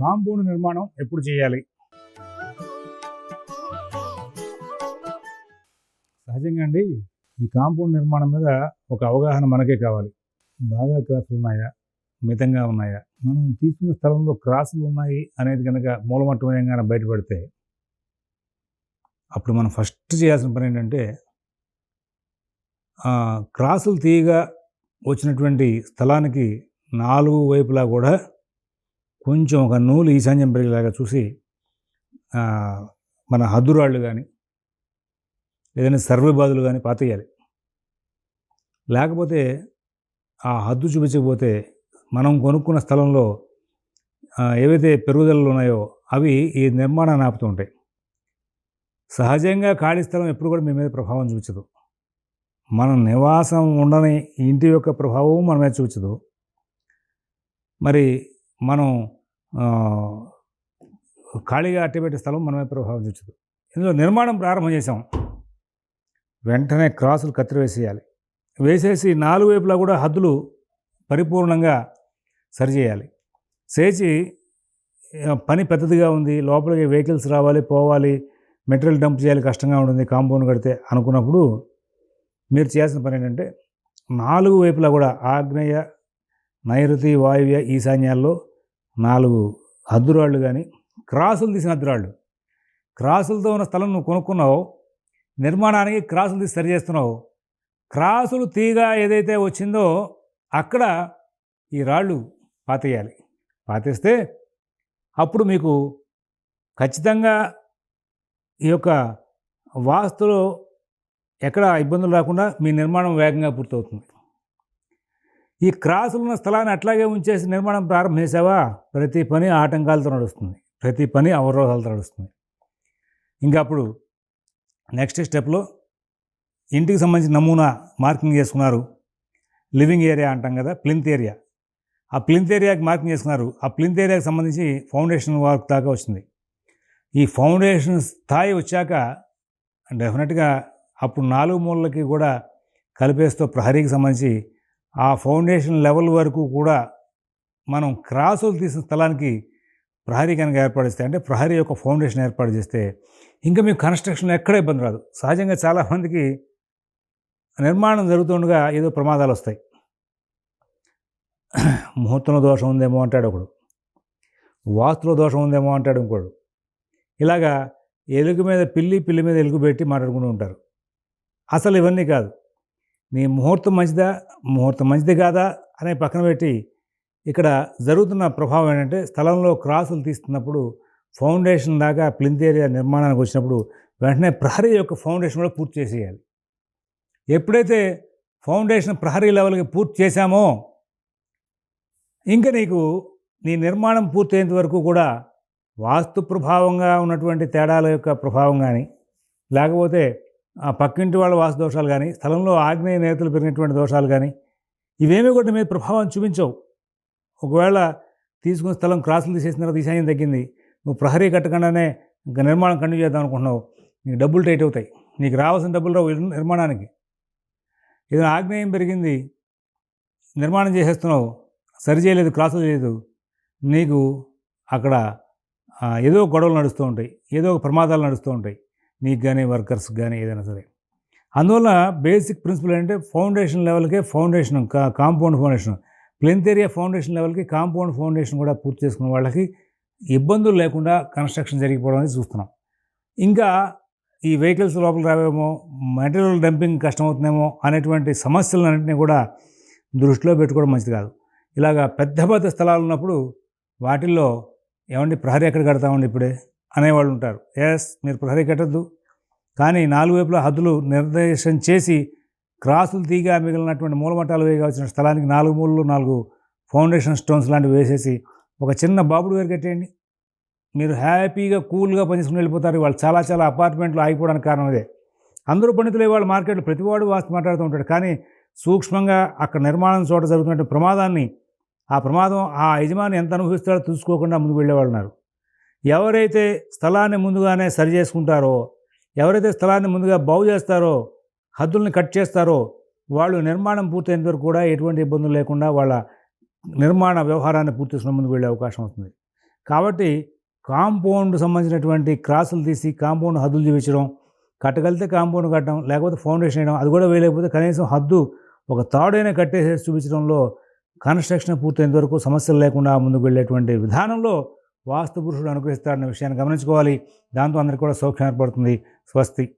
Compound నిర్మాణం ఎప్పుడు చేయాలి? సహజంగా అండి ఈ కాంపౌండ్ నిర్మాణం మీద ఒక అవగాహన మనకే కావాలి. బాగా క్రాసులు ఉన్నాయా? మితంగా ఉన్నాయా? మనం తీసుకున్న స్థలంలో క్రాసులు ఉన్నాయి అనేది కనుక మూలమట్టమయంగా బయటపడితే అప్పుడు మనం ఫస్ట్ చేయాల్సిన పని ఏంటంటే క్రాసులు తీయగా వచ్చినటువంటి స్థలానికి నాలుగు వైపులా కూడా కొంచెం ఒక నూలు ఈశాన్యం పెరిగేలాగా చూసి మన హద్దురాళ్ళు కానీ ఏదైనా సర్వే బాదులు కానీ పాతేయాలి. లేకపోతే ఆ హద్దు చూపించకపోతే మనం కొనుక్కున్న స్థలంలో ఏవైతే పెరుగుదలలు ఉన్నాయో అవి ఈ నిర్మాణాన్ని ఆపుతూ ఉంటాయి సహజంగా ఖాళీ స్థలం ఎప్పుడు కూడా మీ మీద ప్రభావం చూపించదు. మన నివాసం ఉండని ఇంటి యొక్క ప్రభావం మన మీద చూపించదు. మరి మనం ఖాళీగా అట్టబెట్టే స్థలం మనమే ప్రభావం చూచదు ఇందులో నిర్మాణం ప్రారంభం చేసాం వెంటనే క్రాసులు కత్తిరివేసేయాలి వేసేసి నాలుగు వైపులా కూడా హద్దులు పరిపూర్ణంగా సరిచేయాలి. చేసి పని పెద్దదిగా ఉంది. లోపలికి వెహికల్స్ రావాలి పోవాలి. మెటీరియల్ డంప్ చేయాలి కష్టంగా ఉంటుంది. కాంపౌండ్ కడితే అనుకున్నప్పుడు మీరు చేయాల్సిన పని ఏంటంటే నాలుగు వైపులా కూడా ఆగ్నేయ నైరుతి వాయువ్య ఈశాన్యాల్లో నాలుగు హద్దురాళ్ళు కానీ క్రాసులు తీసిన హద్దురాళ్ళు. క్రాసులతో ఉన్న స్థలం నువ్వు కొనుక్కున్నావు నిర్మాణానికి క్రాసులు తీసి సరి చేస్తున్నావు. క్రాసులు తీగ ఏదైతే వచ్చిందో అక్కడ ఈ రాళ్ళు పాతేయాలి. పాతేస్తే అప్పుడు మీకు ఖచ్చితంగా ఈ యొక్క వాస్తులో ఎక్కడ ఇబ్బందులు రాకుండా మీ నిర్మాణం వేగంగా పూర్తవుతుంది. ఈ క్రాసులు ఉన్న స్థలాన్ని అట్లాగే ఉంచేసి నిర్మాణం ప్రారంభించావా ప్రతి పని ఆటంకాలతో నడుస్తుంది. ప్రతి పని అవరోధాలతో నడుస్తుంది. ఇంకా అప్పుడు నెక్స్ట్ స్టెప్లో ఇంటికి సంబంధించిన నమూనా మార్కింగ్ చేసుకున్నారు. లివింగ్ ఏరియా అంటాం కదా ప్లింత్ ఏరియా. ఆ ప్లింత్ ఏరియాకి మార్కింగ్ చేసుకున్నారు. ఆ ప్లింత్ ఏరియాకి సంబంధించి ఫౌండేషన్ వర్క్ దాకా వచ్చింది. ఈ ఫౌండేషన్ స్థాయి వచ్చాక డెఫినెట్గా అప్పుడు నాలుగు మూలలకి కూడా కలిపేస్తూ ప్రహరీకి సంబంధించి ఆ ఫౌండేషన్ లెవెల్ వరకు కూడా మనం క్రాసులు తీసిన స్థలానికి ప్రహరీ కనుక ఏర్పాటు చేస్తే అంటే ప్రహరీ యొక్క ఫౌండేషన్ ఏర్పాటు చేస్తే ఇంకా మీకు కన్స్ట్రక్షన్ ఎక్కడ ఇబ్బంది రాదు. సహజంగా చాలామందికి నిర్మాణం జరుగుతుండగా ఏదో ప్రమాదాలు వస్తాయి. ముహూర్తంలో దోషం ఉందేమో అంటాడు ఒకడు. వాస్తులో దోషం ఉందేమో అంటాడు ఇంకోడు. ఇలాగా ఎలుగు మీద పిల్లి పిల్లి మీద ఎలుగు పెట్టి మాట్లాడుకుంటూ ఉంటారు. అసలు ఇవన్నీ కాదు. నీ ముహూర్తం మంచిదా? ముహూర్తం మంచిది కాదా? అనే పక్కన పెట్టి ఇక్కడ జరుగుతున్న ప్రభావం ఏంటంటే స్థలంలో క్రాసులు తీస్తున్నప్పుడు ఫౌండేషన్ దాకా ప్లింత్ ఏరియా నిర్మాణానికి వచ్చినప్పుడు వెంటనే ప్రహరీ యొక్క ఫౌండేషన్ కూడా పూర్తి చేసేయాలి. ఎప్పుడైతే ఫౌండేషన్ ప్రహరీ లెవెల్కి పూర్తి చేశామో ఇంకా నీకు నీ నిర్మాణం పూర్తయ్యేంత వరకు కూడా వాస్తు ప్రభావంగా ఉన్నటువంటి తేడాల యొక్క ప్రభావం కానీ లేకపోతే ఆ పక్కింటి వాళ్ళ వాస దోషాలు కానీ స్థలంలో ఆగ్నేయ నేతలు పెరిగినటువంటి దోషాలు కానీ ఇవేమీ కూడా మీద ప్రభావం చూపించవు. ఒకవేళ తీసుకున్న స్థలం క్రాసులు తీసేసిన తర్వాత ఈశాన్యం తగ్గింది నువ్వు ప్రహరీ కట్టకుండానే ఇంకా నిర్మాణం కంటిన్యూ చేద్దాం అనుకుంటున్నావు నీకు డబ్బులు టైట్ అవుతాయి నీకు రావాల్సిన డబ్బులు రావు నిర్మాణానికి. ఏదైనా ఆగ్నేయం పెరిగింది నిర్మాణం చేసేస్తున్నావు సరి చేయలేదు క్రాసులు చేయలేదు నీకు అక్కడ ఏదో గొడవలు నడుస్తూ ఉంటాయి ఏదో ఒక ప్రమాదాలు నడుస్తూ ఉంటాయి. నీకు కానీ వర్కర్స్కి కానీ ఏదైనా సరే. అందువల్ల బేసిక్ ప్రిన్సిపల్ ఏంటంటే ఫౌండేషన్ లెవెల్కే ఫౌండేషన్ కా compound foundation. Plinth area foundation లెవెల్కి కాంపౌండ్ ఫౌండేషన్ కూడా పూర్తి చేసుకున్న వాళ్ళకి ఇబ్బందులు లేకుండా కన్స్ట్రక్షన్ జరిగిపోవడం అనేది చూస్తున్నాం. ఇంకా ఈ వెహికల్స్ లోపల రావేమో మెటీరియల్ డంపింగ్ కష్టమవుతుందేమో అనేటువంటి సమస్యలన్నింటినీ కూడా దృష్టిలో పెట్టుకోవడం మంచిది కాదు. ఇలాగా పెద్ద పెద్ద స్థలాలు ఉన్నప్పుడు వాటిల్లో ఏమండి ప్రహరీ ఎక్కడ కడతామండి ఇప్పుడే? అనేవాళ్ళు ఉంటారు ఎస్ మీరు ప్రహరీ కట్టద్దు. కానీ నాలుగు వైపులా హద్దులు నిర్దేశం చేసి క్రాసులు తీగా మిగిలినటువంటి మూలమఠాలు వేయవలసిన స్థలానికి నాలుగు మూలలు నాలుగు ఫౌండేషన్ స్టోన్స్ లాంటివి వేసేసి ఒక చిన్న బాబుడు వేరు కట్టేయండి. మీరు హ్యాపీగా కూల్గా పనిచేసుకుని వెళ్ళిపోతారు. వాళ్ళు చాలా చాలా అపార్ట్మెంట్లు ఆగిపోవడానికి కారణం అదే. అందరూ పండితులు వాళ్ళ మార్కెట్లో ప్రతివాడు వాస్తు మాట్లాడుతూ ఉంటాడు. కానీ సూక్ష్మంగా అక్కడ నిర్మాణం చోట జరుగుతున్న ప్రమాదాన్ని ఆ ప్రమాదం ఆ యజమాని ఎంత అనుభవిస్తాడో చూసుకోకుండా ముందుకు వెళ్ళేవాళ్ళు ఉన్నారు. ఎవరైతే స్థలాన్ని ముందుగానే సరి చేసుకుంటారో ఎవరైతే స్థలాన్ని ముందుగా బాగు చేస్తారో హద్దుల్ని కట్ చేస్తారో వాళ్ళు నిర్మాణం పూర్తయిన వరకు కూడా ఎటువంటి ఇబ్బందులు లేకుండా వాళ్ళ నిర్మాణ వ్యవహారాన్ని పూర్తి చేసుకున్న ముందుకు వెళ్ళే అవకాశం వస్తుంది. కాబట్టి కాంపౌండ్ సంబంధించినటువంటి క్రాసులు తీసి కాంపౌండ్ హద్దులు చూపించడం కట్టగలిగితే కాంపౌండ్ కట్టడం లేకపోతే ఫౌండేషన్ వేయడం అది కూడా వేయలేకపోతే కనీసం హద్దు ఒక తాడైనా కట్టేసేసి చూపించడంలో కన్స్ట్రక్షన్ పూర్తయిన వరకు సమస్యలు లేకుండా ముందుకు వెళ్ళేటువంటి విధానంలో వాస్తు పురుషుడు అనుగ్రహిస్తాడన్న విషయాన్ని గమనించుకోవాలి. దాంతో అందరికీ కూడా సౌఖ్యం ఏర్పడుతుంది. స్వస్తి.